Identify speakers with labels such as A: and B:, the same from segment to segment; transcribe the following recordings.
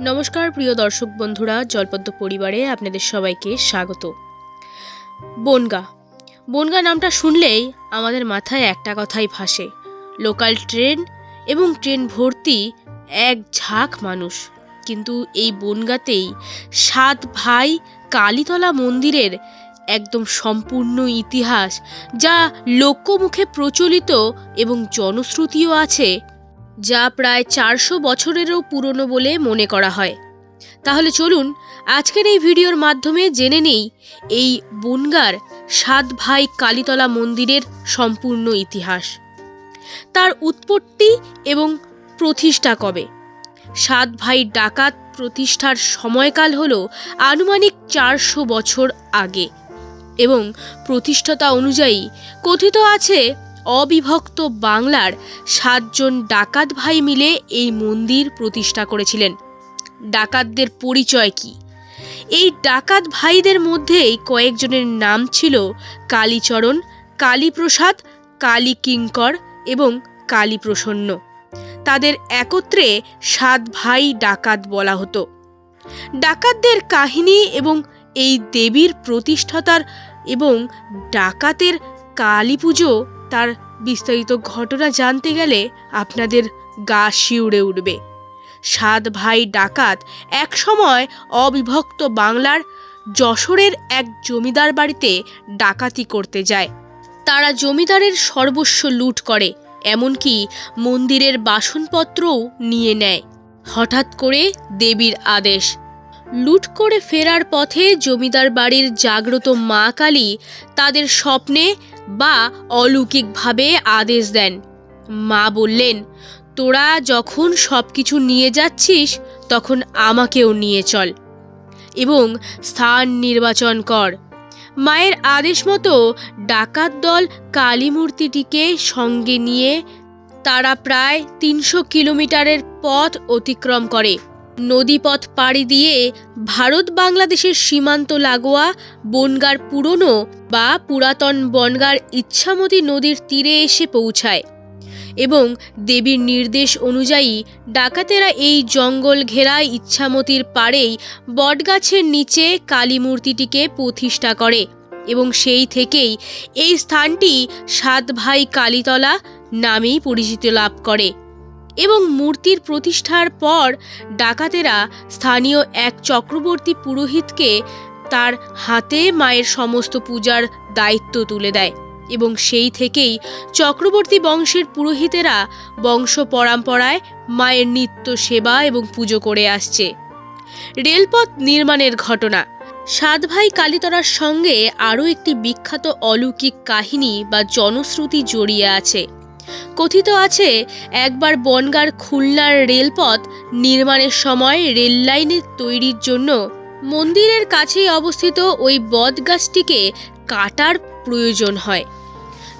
A: নমস্কার, প্রিয় দর্শক বন্ধুরা, জলপদ্ম পরিবারে আপনাদের সবাইকে স্বাগত। বনগা। বনগা নামটা শুনলেই আমাদের মাথায় একটা কথাই ভাসে। লোকাল ট্রেন এবং ট্রেন ভর্তি এক ঝাঁক মানুষ। কিন্তু এই বনগাতেই সাত ভাই কালীতলা মন্দিরের একদম সম্পূর্ণ ইতিহাস, যা লোকমুখে প্রচলিত এবং জনশ্রুতিও আছে যা প্রায় চারশো বছরেরও পুরনো বলে মনে করা হয়। তাহলে চলুন আজকের এই ভিডিওর মাধ্যমে জেনে নেই এই বনগার সাত ভাই কালীতলা মন্দিরের সম্পূর্ণ ইতিহাস। তার উৎপত্তি এবং প্রতিষ্ঠা কবে? সাত ভাই ডাকাত প্রতিষ্ঠার সময়কাল হল আনুমানিক চারশো বছর আগে এবং প্রতিষ্ঠাতা অনুযায়ী কথিত আছে অবিভক্ত বাংলার সাতজন ডাকাত ভাই মিলে এই মন্দির প্রতিষ্ঠা করেছিলেন। ডাকাতদের পরিচয় কি? এই ডাকাত ভাইদের মধ্যেই কয়েকজনের নাম ছিল কালীচরণ, কালীপ্রসাদ কালী কিঙ্কর এবং কালীপ্রসন্ন। তাদের একত্রে সাত ভাই ডাকাত বলা হতো। ডাকাতদের কাহিনী এবং এই দেবীর প্রতিষ্ঠাতার এবং ডাকাতের কালী পুজো তার বিস্তারিত ঘটনা জানতে গেলে আপনাদের গা শিউড়ে উঠবে। সাত ভাই ডাকাত এক সময় অবিভক্ত বাংলার যশোরের এক জমিদার বাড়িতে ডাকাতি করতে যায়। তারা জমিদারের সর্বস্ব লুট করে, এমনকি মন্দিরের বাসনপত্রও নিয়ে নেয়। হঠাৎ করে দেবীর আদেশ। লুট করে ফেরার পথে জমিদার বাড়ির জাগ্রত মা কালী তাদের স্বপ্নে বা অলৌকিকভাবে আদেশ দেন। মা বললেন, তোরা যখন সব কিছু নিয়ে যাচ্ছিস, তখন আমাকেও নিয়ে চল এবং স্থান নির্বাচন কর। মায়ের আদেশ মতো ডাকাত দল কালী মূর্তিটিকে সঙ্গে নিয়ে তারা প্রায় তিনশো কিলোমিটারের পথ অতিক্রম করে। নদীপথ পাড়ি দিয়ে ভারত বাংলাদেশের সীমান্ত লাগোয়া বনগার পুরনো বা পুরাতন বনগার ইচ্ছামতি নদীর তীরে এসে পৌঁছায় এবং দেবীর নির্দেশ অনুযায়ী ডাকাতেরা এই জঙ্গল ঘেরা ইচ্ছামতির পাড়েই বটগাছের নিচে কালী মূর্তিটিকে প্রতিষ্ঠা করে এবং সেই থেকেই এই স্থানটি সাত ভাই কালীতলা নামেই পরিচিতি লাভ করে। এবং মূর্তির প্রতিষ্ঠার পর ডাকাতেরা স্থানীয় এক চক্রবর্তী পুরোহিতকে তার হাতে মায়ের সমস্ত পূজার দায়িত্ব তুলে দেয় এবং সেই থেকেই চক্রবর্তী বংশের পুরোহিতেরা বংশ পরম্পরায় মায়ের নিত্য সেবা এবং পুজো করে আসছে। রেলপথ নির্মাণের ঘটনা। সাত ভাই কালীতলার সঙ্গে আরও একটি বিখ্যাত অলৌকিক কাহিনী বা জনশ্রুতি জড়িয়ে আছে। কথিত আছে, একবার বনগার খুলনার রেলপথ নির্মাণের সময় রেল লাইনের তৈরির জন্য মন্দিরের কাছেই অবস্থিত ওই বটগাছটিকে কাটার প্রয়োজন হয়।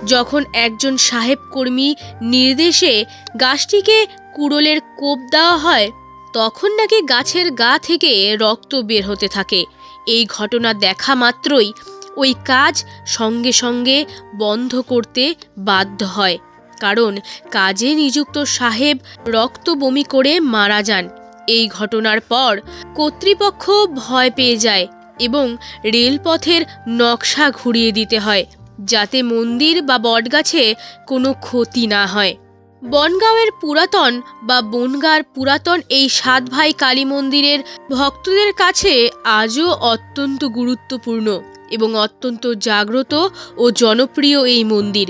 A: যখন একজন সাহেব কর্মী নির্দেশে গাছটিকে কুড়োলের কোপ দেওয়া হয়, তখন নাকি গাছের গা থেকে রক্ত বের হতে থাকে। এই ঘটনা দেখা মাত্রই ওই কাজ সঙ্গে সঙ্গে বন্ধ করতে বাধ্য হয়। কারণ কাজে নিযুক্ত সাহেব রক্ত বমি করে মারা যান। এই ঘটনার পর কর্তৃপক্ষ ভয় পেয়ে যায় এবং রেলপথের নকশা ঘুরিয়ে দিতে হয়, যাতে মন্দির বা বটগাছে কোনো ক্ষতি না হয়। বনগাঁওয়ের পুরাতন বা বনগাঁর পুরাতন এই সাত ভাই কালী মন্দিরের ভক্তদের কাছে আজও অত্যন্ত গুরুত্বপূর্ণ এবং অত্যন্ত জাগ্রত ও জনপ্রিয় এই মন্দির।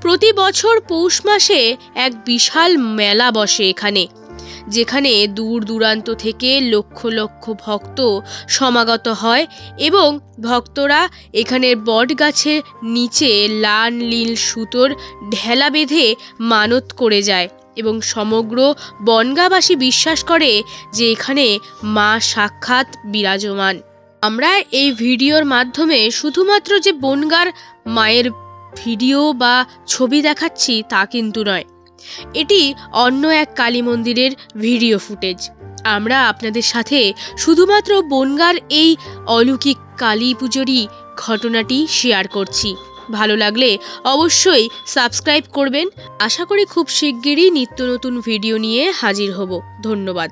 A: প্রতি বছর পৌষ মাসে এক বিশাল মেলা বসে এখানে, যেখানে দূর দূরান্ত থেকে লক্ষ লক্ষ ভক্ত সমাগত হয় এবং ভক্তরা এখানের বট গাছের নিচে লাল নীল সুতোর ঢেলা বেঁধে মানত করে যায় এবং সমগ্র বনগাবাসী বিশ্বাস করে যে এখানে মা সাক্ষাৎ বিরাজমান। আমরা এই ভিডিওর মাধ্যমে শুধুমাত্র যে বনগার মায়ের ভিডিও বা ছবি দেখাচ্ছি তা কিন্তু নয়। এটি অন্য এক কালী মন্দিরের ভিডিও ফুটেজ। আমরা আপনাদের সাথে শুধুমাত্র বনগার এই অলৌকিক কালী পুজোরই ঘটনাটি শেয়ার করছি। ভালো লাগলে অবশ্যই সাবস্ক্রাইব করবেন। আশা করি খুব শিগগিরই নিত্য নতুন ভিডিও নিয়ে হাজির হব। ধন্যবাদ।